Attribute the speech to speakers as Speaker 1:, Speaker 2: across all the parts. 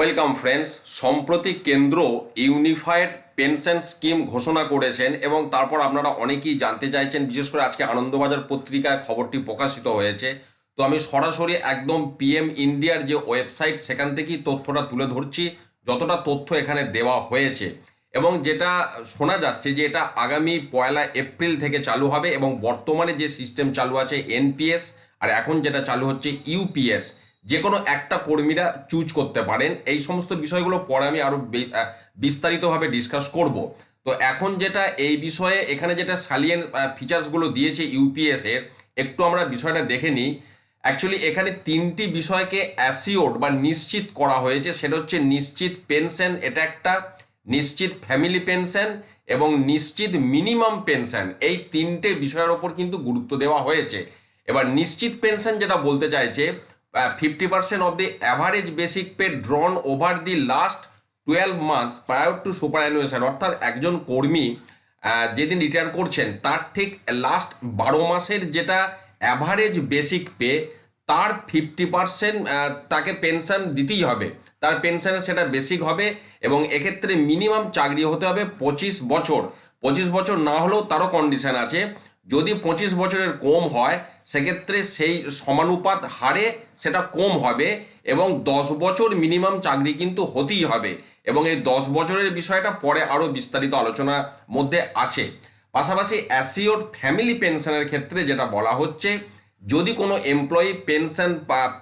Speaker 1: Welcome friends সম্প্রতি কেন্দ্র unified pension scheme ঘোষণা করেছেন এবং তারপর আপনারা অনেকেই জানতে চাইছেন, বিশেষ করে আজকে আনন্দবাজার পত্রিকায় খবরটি প্রকাশিত হয়েছে। তো আমি সরাসরি একদম পিএম ইন্ডিয়ার যে ওয়েবসাইট, সেখান থেকেই তথ্যটা তুলে ধরছি, যতটা তথ্য এখানে দেওয়া হয়েছে। এবং যেটা শোনা যাচ্ছে যে এটা আগামী পয়লা এপ্রিল থেকে চালু হবে এবং বর্তমানে যে সিস্টেম চালু আছে এনপিএস আর এখন যেটা চালু হচ্ছে ইউপিএস যে কোনো একটা কর্মীরা চুজ করতে পারেন। এই সমস্ত বিষয়গুলো পরে আমি আরও বে- আহ, বিস্তারিতভাবে ডিসকাস করব। তো এখন যেটা এই বিষয়ে এখানে যেটা সালিয়েন ফিচার্সগুলো দিয়েছে ইউপিএস এর একটু আমরা বিষয়টা দেখে নিই। অ্যাকচুয়ালি এখানে তিনটি বিষয়কে অ্যাসিওর্ড বা নিশ্চিত করা হয়েছে। সেটা হচ্ছে নিশ্চিত পেনশন এটা একটা। নিশ্চিত ফ্যামিলি পেনশন এবং নিশ্চিত মিনিমাম পেনশন এই তিনটে বিষয়ের ওপর কিন্তু গুরুত্ব দেওয়া হয়েছে। এবার নিশ্চিত পেনশন যেটা বলতে চাইছে fifty percent of the average basic pay drawn over the last twelve months prior to superannuation অর্থাৎ একজন কর্মী যেদিন রিটায়ার করছেন, তার ঠিক লাস্ট বারো মাসের যেটা অ্যাভারেজ বেসিক পে তার ফিফটি পার্সেন্ট তাকে পেনশন দিতেই হবে। তার পেনশনে সেটা বেসিক হবে এবং এক্ষেত্রে মিনিমাম চাকরি হতে হবে পঁচিশ বছর। পঁচিশ বছর না হলেও তারও কন্ডিশন আছে। যদি পঁচিশ বছরের কম হয়, সেক্ষেত্রে সেই সমানুপাত হারে সেটা কম হবে এবং দশ বছর মিনিমাম চাকরি কিন্তু হতেই হবে এবং এই দশ বছরের বিষয়টা পরে আরও বিস্তারিত আলোচনার মধ্যে আছে। পাশাপাশি অ্যাসিওর ফ্যামিলি পেনশনের ক্ষেত্রে যেটা বলা হচ্ছে, যদি কোনো এমপ্লয়ি পেনশন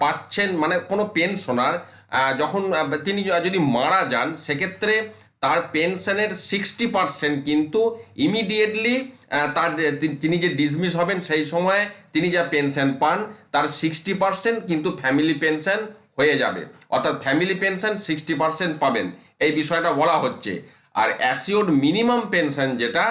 Speaker 1: পাচ্ছেন মানে কোনো পেনশনার যখন তিনি যদি মারা যান, সেক্ষেত্রে তার পেনশনের সিক্সটি পার্সেন্ট কিন্তু ইমিডিয়েটলি তার তিনি যে ডিসমিস হবেন সেই সময় তিনি যা পেনশন পান, তার সিক্সটি পার্সেন্ট কিন্তু ফ্যামিলি পেনশন হয়ে যাবে। অর্থাৎ ফ্যামিলি পেনশন সিক্সটি পার্সেন্ট পাবেন। এই বিষয়টা বলা হচ্ছে। আর অ্যাসিওর্ড মিনিমাম পেনশন যেটা,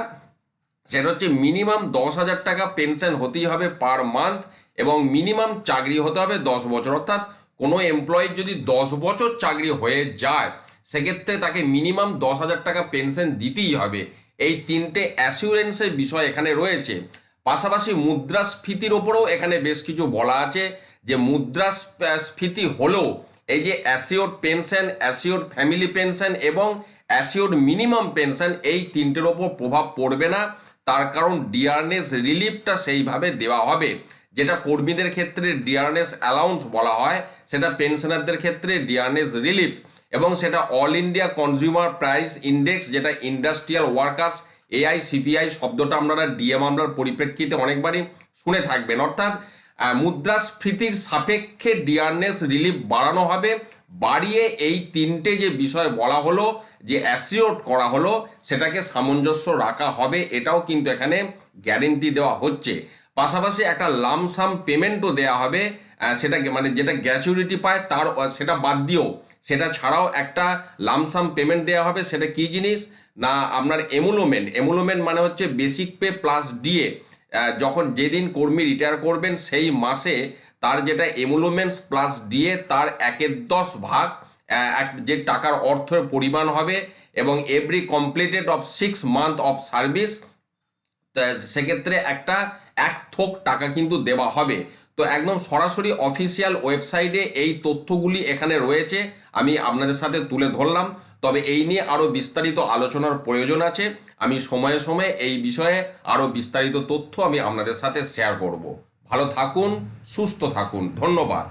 Speaker 1: সেটা হচ্ছে মিনিমাম দশ হাজার টাকা পেনশন হতেই হবে পার মান্থ এবং মিনিমাম চাকরি হতে হবে দশ বছর। অর্থাৎ কোনো এমপ্লয়ির যদি দশ বছর চাকরি হয়ে যায় সেক্ষেত্রে তাকে মিনিমাম দশ হাজার টাকা পেনশন দিতেই হবে। এই তিনটে অ্যাসিউরেন্সের বিষয় এখানে রয়েছে। পাশাপাশি মুদ্রাস্ফীতির ওপরেও এখানে বেশ কিছু বলা আছে যে মুদ্রাস্ফীতি হলেও এই যে assure pension assure family pension এবং অ্যাসিওর মিনিমাম পেনশন এই তিনটের ওপর প্রভাব পড়বে না। তার কারণ ডিয়ারনেস রিলিফটা সেইভাবে দেওয়া হবে। যেটা কর্মীদের ক্ষেত্রে ডিয়ারনেস অ্যালাউন্স বলা হয়, সেটা পেনশনারদের ক্ষেত্রে ডিয়ারনেস রিলিফ এবং সেটা all India consumer price index যেটা industrial workers A I C P I শব্দটা আপনারা ডিএ মামলার পরিপ্রেক্ষিতে অনেকবারই শুনে থাকবেন। অর্থাৎ মুদ্রাস্ফীতির সাপেক্ষে ডিয়ারনেস রিলিফ বাড়ানো হবে। বাড়িয়ে এই তিনটে যে বিষয় বলা হলো, যে অ্যাসিওর করা হলো, সেটাকে সামঞ্জস্য রাখা হবে, এটাও কিন্তু এখানে গ্যারেন্টি দেওয়া হচ্ছে। পাশাপাশি একটা লামসাম পেমেন্টও দেওয়া হবে সেটাকে মানে যেটা গ্র্যাচুইটি পায়, তার, সেটা বাদ দিয়েও সেটা ছাড়াও একটা লামসাম পেমেন্ট দেওয়া হবে, সেটা কি জিনিস? না, আপনার এমুলোমেন্ট এমুলোমেন্ট মানে হচ্ছে বেসিক পে প্লাস ডিএ যখন যেদিন কর্মী রিটায়ার করবেন, সেই মাসে তার যেটা এমুলোমেন্টস প্লাস ডিএ তার একের দশ ভাগ এক- যে টাকার অর্থের পরিমাণ হবে এবং every completed of six month of service সেক্ষেত্রে একটা এক থোক টাকা কিন্তু দেওয়া হবে। তো একদম সরাসরি অফিসিয়াল ওয়েবসাইটে এই তথ্যগুলি এখানে রয়েছে, আমি আপনাদের সাথে তুলে ধরলাম। তবে এই নিয়ে আরও বিস্তারিত আলোচনার প্রয়োজন আছে। আমি সময়ে সময়ে এই বিষয়ে আরও বিস্তারিত তথ্য আমি আপনাদের সাথে শেয়ার করব। ভালো থাকুন, সুস্থ থাকুন। ধন্যবাদ।